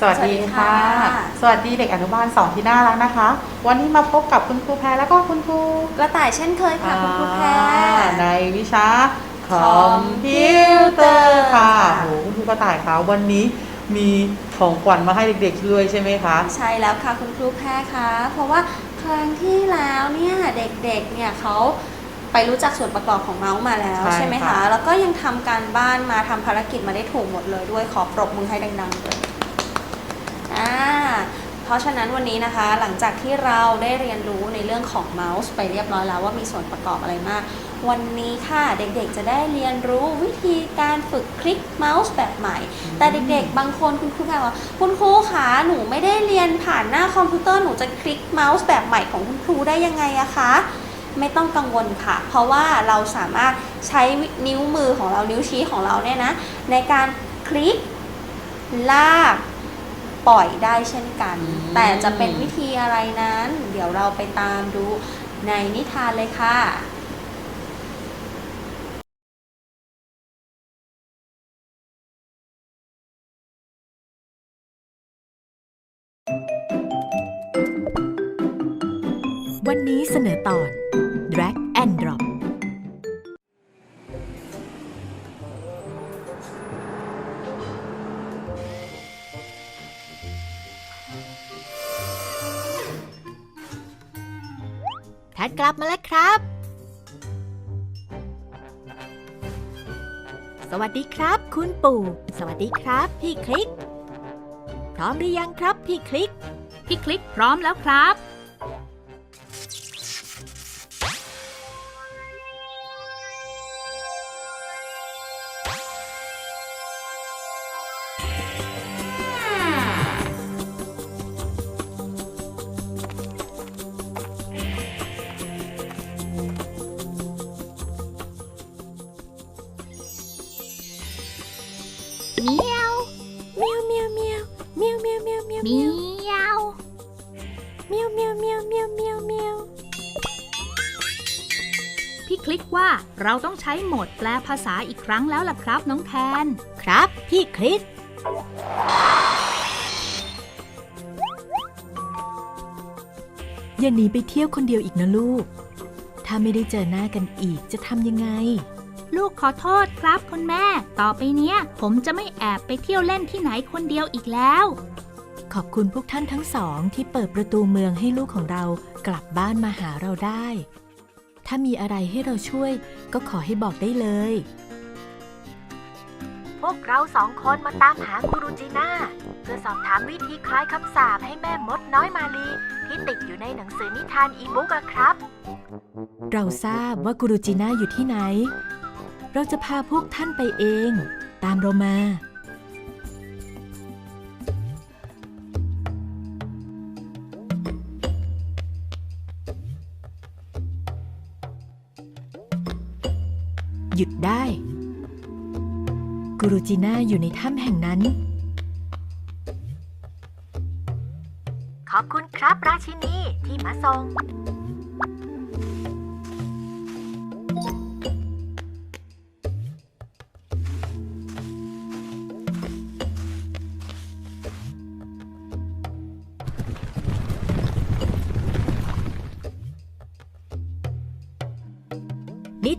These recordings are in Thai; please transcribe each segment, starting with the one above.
สวัสดีค่ะสวัสดีค่ะ สวัสดีเด็กอนุบาลสองที่น่ารักนะคะ วันนี้มาพบกับคุณครูแพรแล้วก็คุณครูกระต่ายเช่นเคยค่ะคุณครูแพรอ่าในวิชาคคออมมพิพิววเตเตออร์ร์ค่ะค่ะโอ้โหคุณครูกระต่ายคะวันนี้มีของขวัญมาให้เด็กๆด้วยใช่ไหมคะ ใช่แล้วค่ะคุณครูแพรคะเพราะว่าครั้งที่แล้วเนี่ยเด็กๆเนี่ยเขาไปรู้จักส่วนประกอบของเมาส์มาแล้วใช่ใช่ไหมค่ะคะ แล้วก็ยังทำการบ้านมาทำภารกิจมาได้ถูกหมดเลยด้วยขอปรบมือให้ดังๆเลยอ่าเพ ราะฉะนั้นวันนี้นะคะหลังจากที่เราได้เรียนรู้ในเรื่องของเมาส์ไปเรียบร้อยแล้วว่ามีส่วนประกอบอะไรมาก วันนี้ค่ะเด็กๆจะได้เรียนรู้วิธีการฝึกคลิกเมาส์แบบใหม่ แต่เด็กๆ บางคนคุณครูแพรว่าคุณครูคะหนูไม่ได้เรียนผ่านหน้าคอมพิวเตอร์หนูจะคลิกเมาส์แบบใหม่ของคุณครูได้ยังไงอะคะไม่ต้องกังวลค่ะ เพราะว่าเราสามารถใช้นิ้วมือของเรานิ้วชี้ของเราเนี่ยนะ ในการคลิก ลาก ปล่อยได้เช่นกันอืมแต่จะเป็นวิธีอะไรนั้น เดี๋ยวเราไปตามดูในนิทานเลยค่ะวันนี้เสนอตอน แพทกลับมาแล้วครับ สวัสดีครับ คุณปู่ สวัสดีครับ พี่คลิก พร้อมหรือยังครับ พี่คลิก พี่คลิกพร้อมแล้วครับ เราต้องใช้โหมดแปลภาษาอีกครั้งแล้วล่ะครับน้องแทน ครับ พี่คลิกอย่าหนีไปเที่ยวคนเดียวอีกนะลูก ถ้าไม่ได้เจอหน้ากันอีกจะทำยังไง ลูกขอโทษครับคุณแม่ ต่อไปเนี้ย ผมจะไม่แอบไปเที่ยวเล่นที่ไหนคนเดียวอีกแล้ว ขอบคุณพวกท่านทั้งสองที่เปิดประตูเมืองให้ลูกของเรากลับบ้านมาหาเราได้ ถ้ามีอะไรให้เราช่วย ก็ขอให้บอกได้เลย พวกเราสองคนมาตามหากูรูจีน่าเพื่อสอบถามวิธีคลายคำสาปให้แม่มดน้อยมาลี ที่ติดอยู่ในหนังสือนิทานอีบุ๊กอะครับ เราทราบว่ากูรูจีน่าอยู่ที่ไหน เราจะพาพวกท่านไปเอง ตามเรามา หยุดได้ กุรูจีน่าอยู่ในถ้ำแห่งนั้น ขอบคุณครับราชินีที่มาส่ง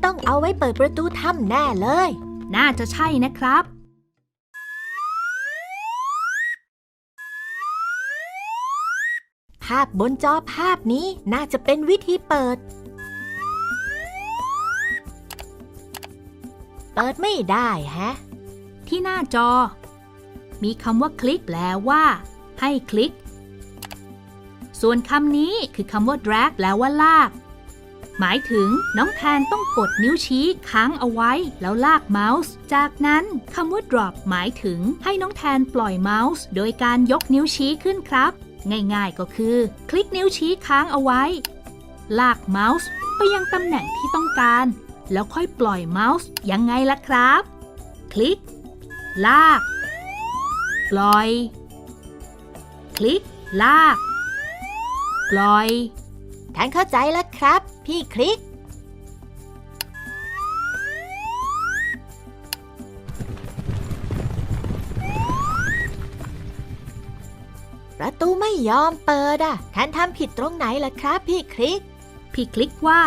ต้องเอาไว้เปิดประตูถ้ำแน่เลย น่าจะใช่นะครับ ภาพบนจอภาพนี้น่าจะเป็นวิธีเปิด เปิดไม่ได้แฮะ ที่หน้าจอ มีคำว่าคลิกแปลว่า ให้คลิก ส่วนคำนี้คือคำว่า drag แปลว่าลาก หมายถึงน้องแทนต้องกดนิ้วชี้ค้างเอาไว้ แล้วลากเมาส์ จากนั้นคำว่า drop หมายถึงให้น้องแทนปล่อยเมาส์ โดยการยกนิ้วชี้ขึ้นครับ ง่ายๆก็คือ คลิกนิ้วชี้ค้างเอาไว้ ลากเมาส์ไปยังตำแหน่งที่ต้องการ แล้วค่อยปล่อยเมาส์ยังไงล่ะครับ คลิก ลาก ปล่อย คลิก ลาก ปล่อยแทนเข้าใจแล้วครับ พี่คลิก ประตูไม่ยอมเปิดอะแทนทำผิดตรงไหนล่ะครับ พี่คลิก พี่คลิกว่า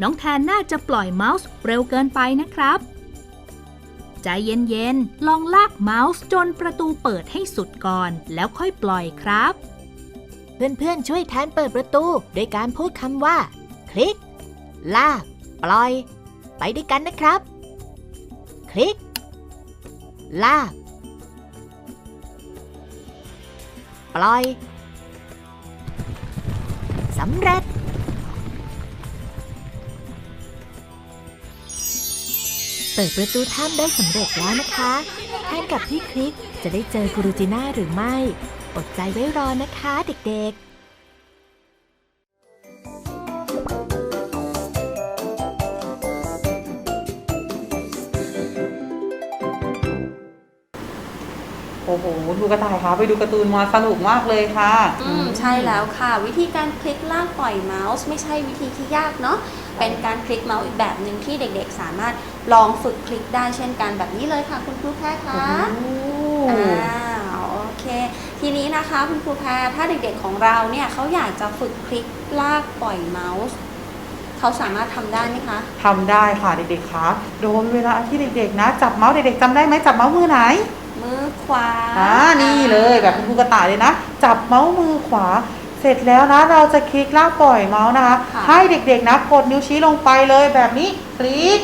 น้องแทนน่าจะปล่อยเมาส์เร็วเกินไปนะครับ ใจเย็นๆ ลองลากเมาส์จนประตูเปิดให้สุดก่อน แล้วค่อยปล่อยครับ เพื่อนๆ ช่วยแทนเปิดประตู โดยการพูดคำว่า คลิก ลาก ปล่อย ไปด้วยกันนะครับ คลิก ลาก ปล่อยสำเร็จ เปิดประตูถ้ำได้สำเร็จแล้วนะคะแทนกับพี่คลิกจะได้เจอกูรูจิน่าหรือไม่ อดใจไว้รอนะคะเด็กๆ อ้โห ดูกระต่ายคะไปดูการ์ตูนมาสนุกมากเลยค่ะ อืมใช่แล้วค่ะ วิธีการคลิกลากปล่อยเมาส์ ไม่ใช่วิธีที่ยากเนาะเป็นการคลิกเมาส์อีกแบบหนึ่งที่เด็กๆ สามารถลองฝึกคลิกได้เช่นกันแบบนี้เลยค่ะ คุณครูแพทย์คะโอ้อ้าวโอเค ทีนี้นะคะคุณครูแพทย์ถ้าเด็กๆของเราเนี่ยเขาอยากจะฝึกคลิกลากปล่อยเมาส์เขาสามารถทำได้ไหมคะทำได้ค่ะเด็กๆคะโดยเวลาที่เด็กๆนะ จับเมาส์เด็กๆจำได้ไหมจับเมาส์มือไหน มือขวาอ่านี่เลยแบบคุณครูกระต่ายเลยนะ จับเมาส์มือขวา เสร็จแล้วนะ เราจะคลิกลากปล่อยเมาส์นะคะค่ะให้เด็กๆนะกดนิ้วชี้ลงไปเลยแบบนี้คลิก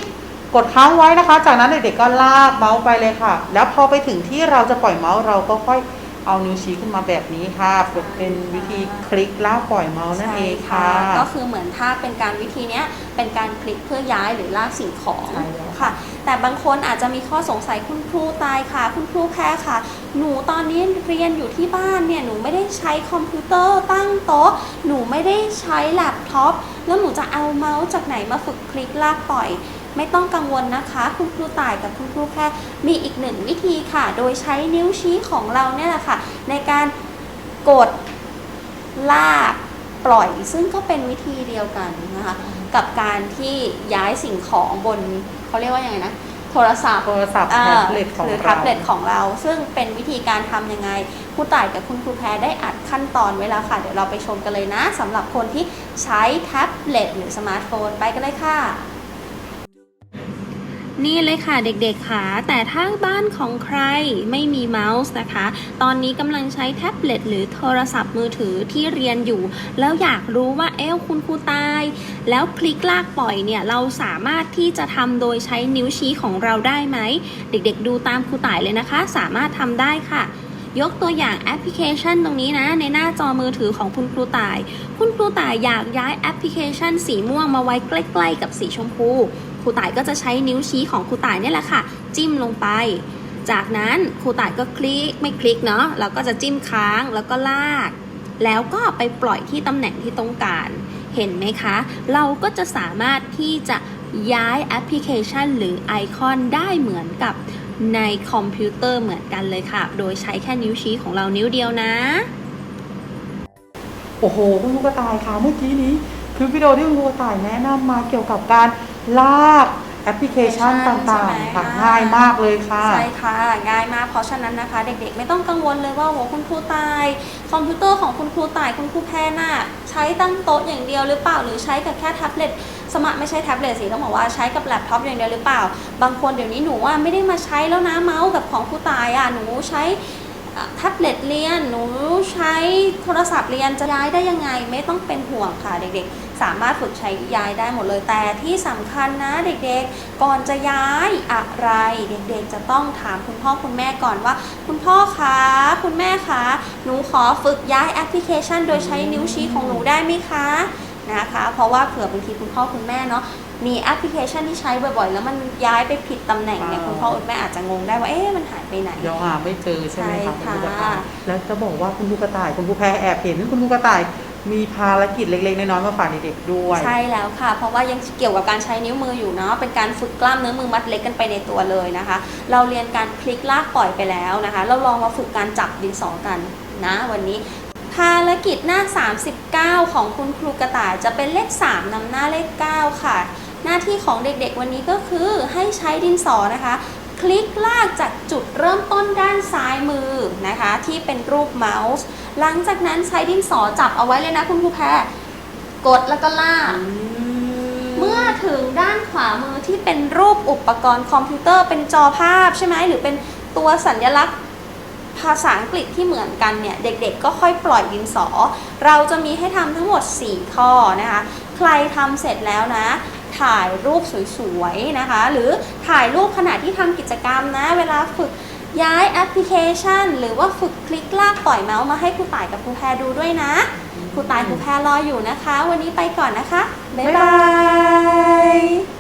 กดค้างไว้นะคะ จากนั้นเด็กๆก็ลากเมาส์ไปเลยค่ะ แล้วพอไปถึงที่เราจะปล่อยเมาส์เราก็ค่อย เอานิ้วชี้ขึ้นมาแบบนี้ค่ะเป็นวิธีคลิกลากปล่อยเมาส์นั่นเองค่ะใช่ก็คือเหมือนถ้าเป็นการวิธีเนี้ยเป็นการคลิกเพื่อย้ายหรือลากสิ่งของใช่แล้วค่ะ แต่บางคนอาจจะมีข้อสงสัยคุณครูตายค่ะ คุณครูแพ้ค่ะ หนูตอนนี้เรียนอยู่ที่บ้านเนี่ยหนูไม่ได้ใช้คอมพิวเตอร์ตั้งโต๊ะ หนูไม่ได้ใช้แล็ปท็อปแล้วหนูจะเอาเมาส์จากไหนมาฝึกคลิกลากปล่อย ไม่ต้องกังวลนะคะ คุณครูต่ายกับคุณครูแพรมีอีกหนึ่งวิธีค่ะ โดยใช้นิ้วชี้ของเราเนี่ยแหละค่ะ ในการกดลากปล่อย ซึ่งก็เป็นวิธีเดียวกันนะคะ กับการที่ย้ายสิ่งของบนเขาเรียกว่ายังไงนะโทรศัพท์โทรศัพท์อ่าแท็บเล็ตของหรือเราแท็บเล็ตของเรา ซึ่งเป็นวิธีการทำยังไงครูต่ายกับคุณครูแพรได้อัดขั้นตอนไว้แล้วค่ะ เดี๋ยวเราไปชมกันเลยนะสำหรับคนที่ใช้แท็บเล็ตหรือสมาร์ทโฟนไปกันเลยค่ะ นี่เลยค่ะเด็กๆค่ะ แต่ถ้าบ้านของใครไม่มีเมาส์นะคะ ตอนนี้กำลังใช้แท็บเล็ตหรือโทรศัพท์มือถือที่เรียนอยู่ แล้วอยากรู้ว่าเอ๊ะคุณครูตาย แล้วคลิกลากปล่อยเนี่ย เราสามารถที่จะทำโดยใช้นิ้วชี้ของเราได้ไหม เด็กๆ ดูตามครูต่ายเลยนะคะ สามารถทำได้ค่ะยกตัวอย่างแอปพลิเคชันตรงนี้นะ ในหน้าจอมือถือของคุณครูต่าย คุณครูต่ายอยากย้ายแอปพลิเคชันสีม่วงมาไว้ใกล้ ๆ กับสีชมพู รูต่ายก็จะใช้นิ้วชี้ของครูต่ายนี่แหละค่ะ จิ้มลงไป จากนั้นครูต่ายก็คลิกไม่คลิกเนาะเราก็จะจิ้มค้างแล้วก็ลาก แล้วก็ไปปล่อยที่ตำแหน่งที่ต้องการ เห็นไหมคะ เราก็จะสามารถที่จะย้ายแอปพลิเคชันหรือไอคอนได้เหมือนกับในคอมพิวเตอร์เหมือนกันเลยค่ะ โดยใช้แค่นิ้วชี้ของเรานิ้วเดียวนะ โอ้โหคุณครูกระต่ายค่ะเมื่อกี้นี้คือวิดีโอที่คุณครูกระต่ายแนะนำมาเกี่ยวกับการ ลากแอปพลิเคชันใช่ต่างใช่ๆค่ะไหมง่ายมากเลยค่ะ ใช่ค่ะ ง่ายมาก เพราะฉะนั้นนะคะ เด็กๆ ไม่ต้องกังวลเลยว่าโหคุณครูตาย คอมพิวเตอร์ของคุณครูตายคุณครูแพรน่ะใช้ตั้งโต๊ะอย่างเดียวหรือเปล่าหรือใช้กับแค่แท็บเล็ตสมาร์ทไม่ใช่แท็บเล็ตสิต้องบอกว่าใช้กับแล็ปท็อปอย่างเดียวหรือเปล่า บางคนเดี๋ยวนี้หนูว่าไม่ได้มาใช้แล้วนะเมาส์กับของครูตายอะหนูใช้อะแท็บเล็ตเรียนหนูใช้โทรศัพท์เรียนจะย้ายได้ยังไง ไม่ต้องเป็นห่วงค่ะเด็กๆ สามารถฝึกใช้ย้ายได้หมดเลยแต่ที่สำคัญนะเด็กๆ ก่อนจะย้ายอะไร เด็กๆจะต้องถามคุณพ่อคุณแม่ก่อนว่า คุณพ่อคะคุณแม่คะหนูขอฝึกย้ายแอปพลิเคชัน โดยใช้นิ้วชี้ของหนูได้ไหมคะนะคะ เพราะว่าเผื่อบางทีคุณพ่อคุณแม่เนาะมีแอปพลิเคชันที่ใช้บ่อยๆ แล้วมันย้ายไปผิดตำแหน่งเนี่ยอ่าคุณพ่อคุณแม่อาจจะงงได้ว่าเอ๊ะมันหายไปไหนเดี๋ยวหาไม่เจอใช่ไหมคะคุณใช่ครูกระค่ะต่ายแล้วจะบอกว่าคุณครูกระต่ายคุณครูแพรแอบเห็นคุณครูกระต่าย มีภารกิจเล็กๆ น้อยๆมาฝากเด็กๆด้วย ใช่แล้วค่ะ เพราะว่ายังเกี่ยวกับการใช้นิ้วมืออยู่เนาะเป็นการฝึกกล้ามเนื้อมือมัดเล็กกันไปในตัวเลยนะคะ เราเรียนการคลิกลากปล่อยไปแล้วนะคะ เราลองมาฝึกการจับดินสอกันนะ วันนี้ภารกิจหน้า 39 ของคุณครูกระต่ายจะเป็นเลข 3นำหน้าเลข 9 ค่ะ หน้าที่ของเด็กๆวันนี้ก็คือให้ใช้ดินสอนะคะ คลิกลากจากจุดเริ่มต้นด้านซ้ายมือนะคะ ที่เป็นรูปเมาส์ หลังจากนั้นใช้ดินสอจับเอาไว้เลยนะคุณครูแพรกดแล้วก็ลาก เมื่อถึงด้านขวามือที่เป็นรูปอุปกรณ์คอมพิวเตอร์เป็นจอภาพใช่ไหมหรือเป็นตัวสัญลักษณ์ภาษาอังกฤษที่เหมือนกันเนี่ย เด็กๆ ก็ค่อยปล่อยดินสอ เราจะมีให้ทำทั้งหมด 4 ข้อนะคะ ใครทำเสร็จแล้วนะ ถ่ายรูปสวยๆนะคะ หรือถ่ายรูปขณะที่ทำกิจกรรมนะ เวลาฝึกย้ายแอปพลิเคชัน หรือว่าฝึกคลิกลากปล่อยเมาส์มาให้ครูต่ายกับครูแพรดูด้วยนะครูต่ายครูแพรรออยู่นะคะ วันนี้ไปก่อนนะคะ บ๊ายบาย